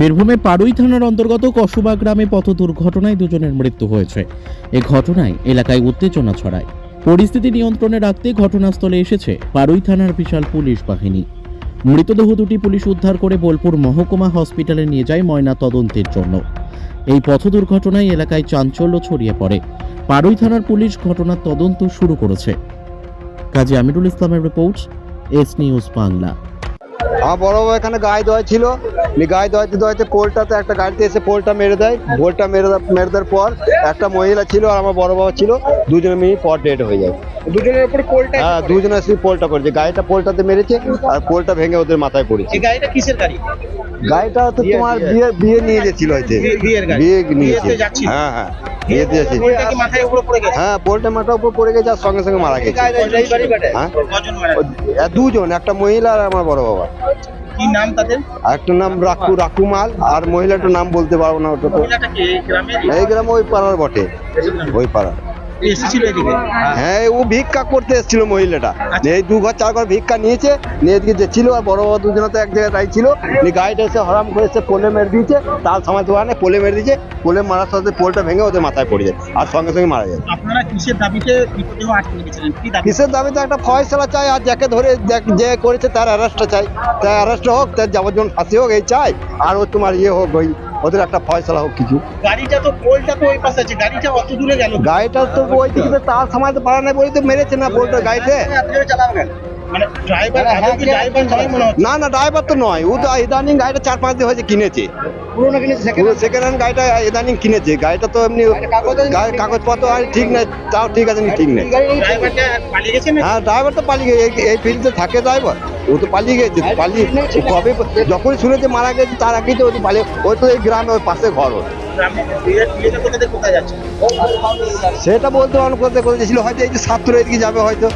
বীরভূমের পাড়ুই থানার অন্তর্গত কসবা গ্রামে পথ দুর্ঘটনায় দুজনের মৃত্যু হয়েছে। এ ঘটনায় এলাকায় উত্তেজনা ছড়ায়। পরিস্থিতি নিয়ন্ত্রণে রাখতে ঘটনাস্থলে এসেছে পাড়ুই থানার বিশাল পুলিশ বাহিনী। মৃতদেহ দুটি পুলিশ উদ্ধার করে বোলপুর মহকুমা হসপিটালে নিয়ে যায় ময়না তদন্তের জন্য। এই পথ দুর্ঘটনায় এলাকায় চাঞ্চল্য ছড়িয়ে পড়ে। পাড়ুই থানার পুলিশ ঘটনার তদন্ত শুরু করেছে। কাজী আমিরুল ইসলামের রিপোর্ট, এস নিউজ বাংলা। আমার বড় বাবা এখানে গায়ে দেওয়া ছিল। গায়ে দেওয়াতে দেওয়াতে পোলটাতে একটা গাড়িতে এসে পোলটা মেরে দেয়। পোলটা মেরে মেরে দেওয়ার পর একটা মহিলা ছিল আর আমার বড় বাবা ছিল। দুজনে মিলে পর ডেট হয়ে যায়। দুজনের উপর কোলটা হ্যাঁ দুজনে এসে পোলটা করেছে গাড়িটা পোলটাতে মেরেছে আর পোলটা ভেঙে ওদের মাথায় পড়েছে। গাড়িটা কিসের গাড়ি? গাড়িটা তো তোমার বিয়ে বিয়ে নিয়ে গেছিল হয়তো। বিয়ে- নিয়েছে হ্যাঁ হ্যাঁ। বিয়ে দিয়েছে? হ্যাঁ পোলটা মাথার উপর পড়ে গেছে আর সঙ্গে সঙ্গে মারা গেছে। হ্যাঁ? দুজন একটা মহিলা আর আমার বড় বাবা। কি নাম তাদের? একটা নাম রাকু রাকুমাল আর মহিলাটার নাম বলতে পারব না ওটা তো এই গ্রাম ওই পাড়ার বটে ওই পাড়া এসেছিল এদিকে? হ্যাঁ ও ভিক্ষা করতে এসেছিল মহিলাটা। এই দু ঘর চার ঘর ভিক্ষা নিয়েছে নিয়ে এদিকে যাচ্ছিল আর বড় বড় দুজনে তো এক জায়গায় ছিল। নিয়ে গাড়িটা এসে হরাম করে এসে পোলে মেরে দিয়েছে তার সময় আনে পোলে মেরে দিয়েছে পোলে মারার সাথে পোলটা ভেঙে ওদের মাথায় পড়ে যায় আর সঙ্গে সঙ্গে মারা যায়। আপনারা কিসের দাবিতে কিসের দাবিতে একটা ফয়সলা চাই আর যাকে ধরে যে করেছে তার অ্যারেস্টটা চাই। তার অ্যারেস্ট হোক তার যাবজ্জীবন ফাঁসি হোক এই চাই আর ও তোমার ইয়ে হোক ওই ওদের একটা ফয়সলা হোক কিছু। গাড়িটা তো পোলটা তো ওই পাশে আছে গাড়িটা অত দূরে গেল। গাড়িটা তো ওই দিকে তার সময় তো পারা নাই বলে তো মেরেছে না পোলটা গাড়িতে। মানে ড্রাইভার আদৌ কি ড্রাইভার নয় মনে হচ্ছে? না না ড্রাইভার তো নয়। ও তো ইদানিং গাড়িটা চার পাঁচ দিন হয়েছে কিনেছে। পুরোনো কিনেছে পুরো সেকেন্ড হ্যান্ড গাড়িটা ইদানিং কিনেছে। গাড়িটা তো এমনি কাগজপত্র আর ঠিক নেই তাও ঠিক আছে ঠিক নেই। ড্রাইভারটা পালিয়ে গেছে না হ্যাঁ ড্রাইভার তো পালিয়ে গেছে। এই- এই ফিল্ডে থাকে ড্রাইভার ও তো পালিয়ে গেছে পালিয়ে কবে যখনই শুনেছে মারা গেছে তার আগেই তো ও তো পালিয়ে ওই তো এই গ্রামে ওই পাশে ঘর ওর। সেটা বলতে পারব কোথায় কোথায় ছিল হয়তো এই যে সাতপুর এদিকে যাবে হয়তো।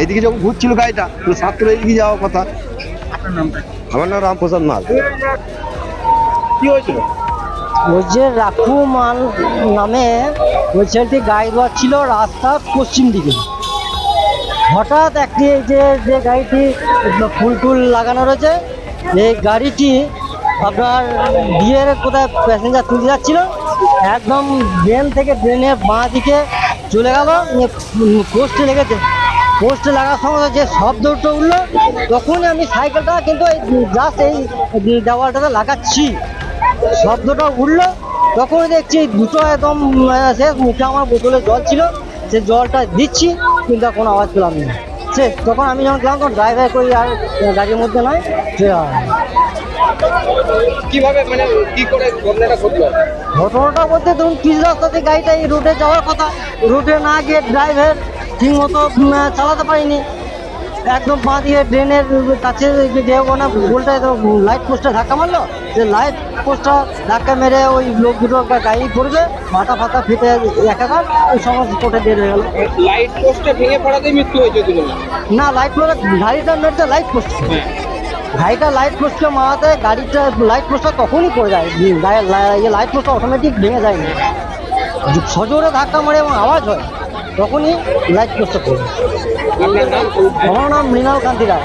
এইদিকে যখন ঘুরছিল গাড়িটা তো সাতপুর এদিকে যাওয়ার কথা? আমার নাম রামপ্রসাদ নাথ কি হয়েছিল? ওই যে রাখু মাল নামে ওই ছেলেটি গাড়ি ছিল রাস্তার পশ্চিম দিকে। হঠাৎ একটি এই যে যে গাড়িটি ফুল টুল লাগানো রয়েছে এই গাড়িটি আপনার বিয়ের কোথায় প্যাসেঞ্জার তুলতে যাচ্ছিল একদম ড্রেন থেকে ড্রেনের বাঁ দিকে চলে গেল পোস্টে লেগেছে। পোস্টে লাগার সঙ্গে যে শব্দটা উঠল তখনই আমি সাইকেলটা কিন্তু এই জাস্ট এই দেওয়ালটাতে লাগাচ্ছি। শব্দটা উঠল তখন দেখছি দুটো একদম আহ, শেষ মুখে আমার বোতলে জল ছিল সে জলটা দিচ্ছি কিন্তু কোনো আওয়াজ পেলাম না। সে তখন আমি যখন গেলাম তখন ড্রাইভার করি আর গাড়ির মধ্যে নয় চলে। কীভাবে মানে কি করে ঘটনাটা ঘটলো? ঘটনাটা বলতে ধরুন পিচ রাস্তাতে গাড়িটা এই রোডে যাওয়ার কথা। রোডে না গিয়ে ড্রাইভার ঠিক মতো চালাতে পারিনি। একদম বাঁ দিয়ে ড্রেনের কাছে যে ওনা গোলটা লাইট পোস্টে ধাক্কা মারলো। যে লাইট পোস্টটা ধাক্কা মেরে ওই লোক দুটো গাড়ি পড়বে মাথা ফাতা ফেটে একাকার ওই সমস্ত কোটে বের হয়ে গেল। লাইট পোস্টে ভেঙে পড়াতেই মৃত্যু হয়েছে না লাইট পোস্ট গাড়িটা মেরেছে লাইট পোস্ট গাড়িটা লাইট পোস্টকে মারাতে গাড়িটা লাইট পোস্টটা তখনই পড়ে যায়। গায়ে- লাইট পোস্টটা অটোমেটিক ভেঙে যায়নি সজোরে ধাক্কা মারে এবং আওয়াজ হয়, তখনই লাইট পোস্টটা পড়ে আমার নাম মৃণাল কান্তি রায়।